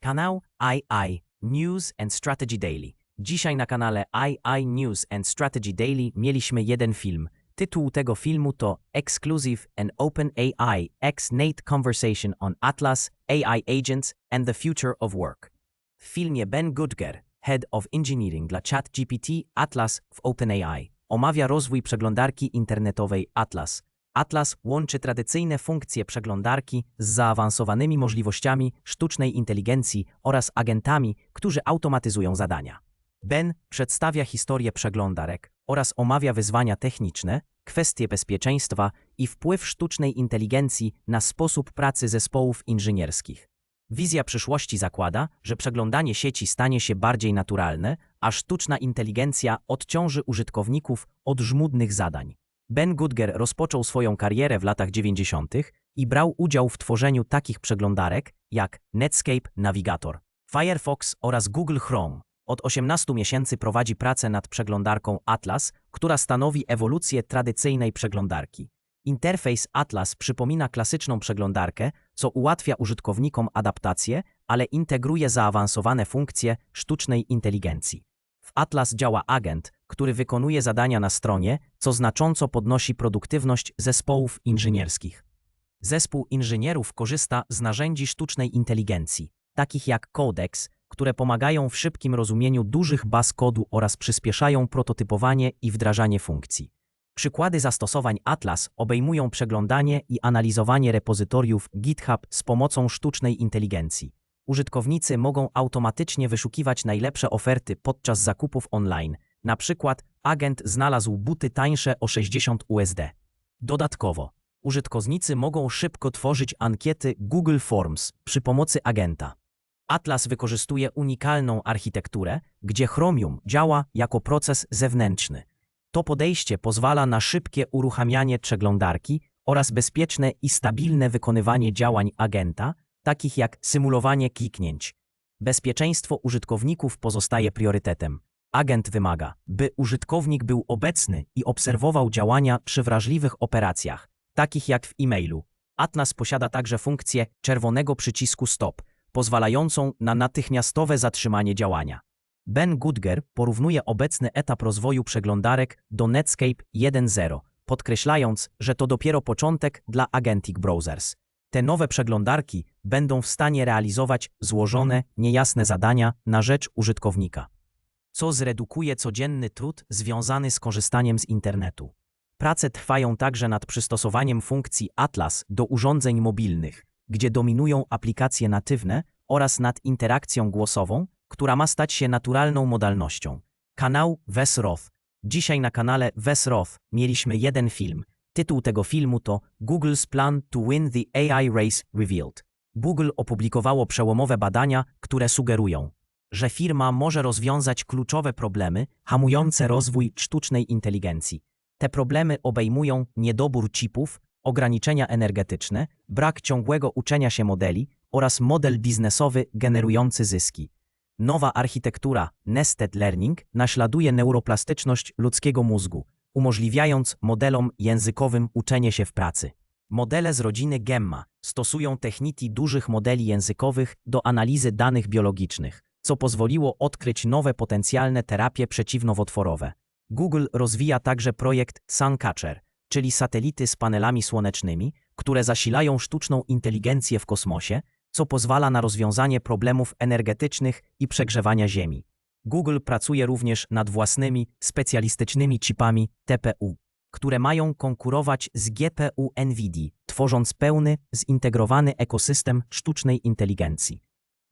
Kanał II News and Strategy Daily. Dzisiaj na kanale II News and Strategy Daily mieliśmy jeden film. Tytuł tego filmu to Exclusive and Open AI X-Nate Conversation on Atlas, AI Agents and the Future of Work. W filmie Ben Goodger, Head of Engineering dla ChatGPT Atlas w OpenAI, omawia rozwój przeglądarki internetowej Atlas. Atlas łączy tradycyjne funkcje przeglądarki z zaawansowanymi możliwościami sztucznej inteligencji oraz agentami, którzy automatyzują zadania. Ben przedstawia historię przeglądarek oraz omawia wyzwania techniczne, kwestie bezpieczeństwa i wpływ sztucznej inteligencji na sposób pracy zespołów inżynierskich. Wizja przyszłości zakłada, że przeglądanie sieci stanie się bardziej naturalne, a sztuczna inteligencja odciąży użytkowników od żmudnych zadań. Ben Goodger rozpoczął swoją karierę w latach 90. i brał udział w tworzeniu takich przeglądarek jak Netscape Navigator, Firefox oraz Google Chrome. Od 18 miesięcy prowadzi pracę nad przeglądarką Atlas, która stanowi ewolucję tradycyjnej przeglądarki. Interfejs Atlas przypomina klasyczną przeglądarkę, co ułatwia użytkownikom adaptację, ale integruje zaawansowane funkcje sztucznej inteligencji. W Atlas działa agent, który wykonuje zadania na stronie, co znacząco podnosi produktywność zespołów inżynierskich. Zespół inżynierów korzysta z narzędzi sztucznej inteligencji, takich jak Codex, które pomagają w szybkim rozumieniu dużych baz kodu oraz przyspieszają prototypowanie i wdrażanie funkcji. Przykłady zastosowań Atlas obejmują przeglądanie i analizowanie repozytoriów GitHub z pomocą sztucznej inteligencji. Użytkownicy mogą automatycznie wyszukiwać najlepsze oferty podczas zakupów online. Na przykład agent znalazł buty tańsze o 60 USD. Dodatkowo, użytkownicy mogą szybko tworzyć ankiety Google Forms przy pomocy agenta. Atlas wykorzystuje unikalną architekturę, gdzie Chromium działa jako proces zewnętrzny. To podejście pozwala na szybkie uruchamianie przeglądarki oraz bezpieczne i stabilne wykonywanie działań agenta, takich jak symulowanie kliknięć. Bezpieczeństwo użytkowników pozostaje priorytetem. Agent wymaga, by użytkownik był obecny i obserwował działania przy wrażliwych operacjach, takich jak w e-mailu. Atlas posiada także funkcję czerwonego przycisku stop, pozwalającą na natychmiastowe zatrzymanie działania. Ben Goodger porównuje obecny etap rozwoju przeglądarek do Netscape 1.0, podkreślając, że to dopiero początek dla Agentic Browsers. Te nowe przeglądarki będą w stanie realizować złożone, niejasne zadania na rzecz użytkownika, co zredukuje codzienny trud związany z korzystaniem z internetu. Prace trwają także nad przystosowaniem funkcji Atlas do urządzeń mobilnych, gdzie dominują aplikacje natywne oraz nad interakcją głosową, która ma stać się naturalną modalnością. Kanał Wes Roth. Dzisiaj na kanale Wes Roth mieliśmy jeden film. Tytuł tego filmu to Google's Plan to Win the AI Race Revealed. Google opublikowało przełomowe badania, które sugerują, że firma może rozwiązać kluczowe problemy hamujące rozwój sztucznej inteligencji. Te problemy obejmują niedobór chipów, ograniczenia energetyczne, brak ciągłego uczenia się modeli oraz model biznesowy generujący zyski. Nowa architektura Nested Learning naśladuje neuroplastyczność ludzkiego mózgu, umożliwiając modelom językowym uczenie się w pracy. Modele z rodziny Gemma stosują techniki dużych modeli językowych do analizy danych biologicznych, co pozwoliło odkryć nowe potencjalne terapie przeciwnowotworowe. Google rozwija także projekt Suncatcher, czyli satelity z panelami słonecznymi, które zasilają sztuczną inteligencję w kosmosie, co pozwala na rozwiązanie problemów energetycznych i przegrzewania Ziemi. Google pracuje również nad własnymi, specjalistycznymi chipami TPU, które mają konkurować z GPU NVIDIA, tworząc pełny, zintegrowany ekosystem sztucznej inteligencji.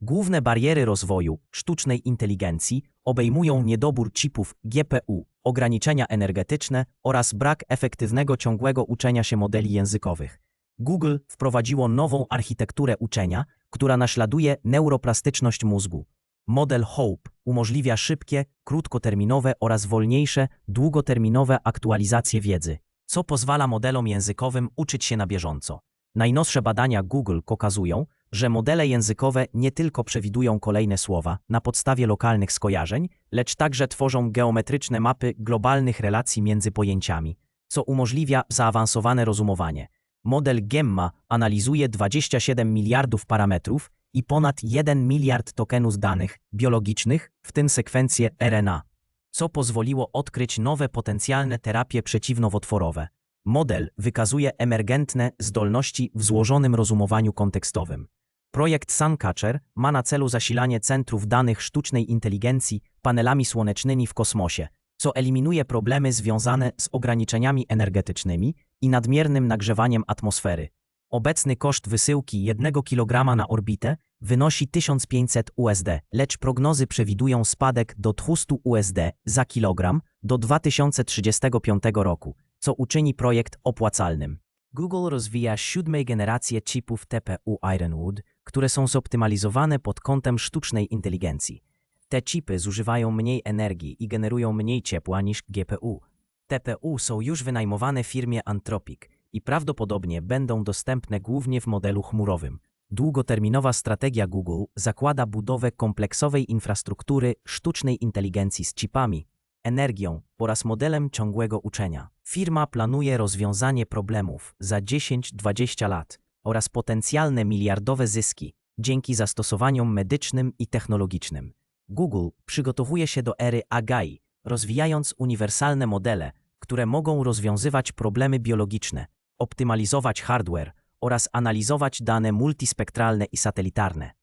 Główne bariery rozwoju sztucznej inteligencji obejmują niedobór chipów GPU, ograniczenia energetyczne oraz brak efektywnego ciągłego uczenia się modeli językowych. Google wprowadziło nową architekturę uczenia, która naśladuje neuroplastyczność mózgu. Model HOPE umożliwia szybkie, krótkoterminowe oraz wolniejsze, długoterminowe aktualizacje wiedzy, co pozwala modelom językowym uczyć się na bieżąco. Najnowsze badania Google pokazują, że modele językowe nie tylko przewidują kolejne słowa na podstawie lokalnych skojarzeń, lecz także tworzą geometryczne mapy globalnych relacji między pojęciami, co umożliwia zaawansowane rozumowanie. Model Gemma analizuje 27 miliardów parametrów i ponad 1 miliard tokenów danych biologicznych, w tym sekwencje RNA, co pozwoliło odkryć nowe potencjalne terapie przeciwnowotworowe. Model wykazuje emergentne zdolności w złożonym rozumowaniu kontekstowym. Projekt Suncatcher ma na celu zasilanie centrów danych sztucznej inteligencji panelami słonecznymi w kosmosie, co eliminuje problemy związane z ograniczeniami energetycznymi i nadmiernym nagrzewaniem atmosfery. Obecny koszt wysyłki 1 kg na orbitę wynosi 1500 USD, lecz prognozy przewidują spadek do 200 USD za kilogram do 2035 roku, co uczyni projekt opłacalnym. Google rozwija siódmej generację chipów TPU Ironwood, które są zoptymalizowane pod kątem sztucznej inteligencji. Te chipy zużywają mniej energii i generują mniej ciepła niż GPU. TPU są już wynajmowane firmie Anthropic i prawdopodobnie będą dostępne głównie w modelu chmurowym. Długoterminowa strategia Google zakłada budowę kompleksowej infrastruktury sztucznej inteligencji z chipami, energią oraz modelem ciągłego uczenia. Firma planuje rozwiązanie problemów za 10-20 lat oraz potencjalne miliardowe zyski dzięki zastosowaniom medycznym i technologicznym. Google przygotowuje się do ery AI, rozwijając uniwersalne modele, które mogą rozwiązywać problemy biologiczne, optymalizować hardware oraz analizować dane multispektralne i satelitarne.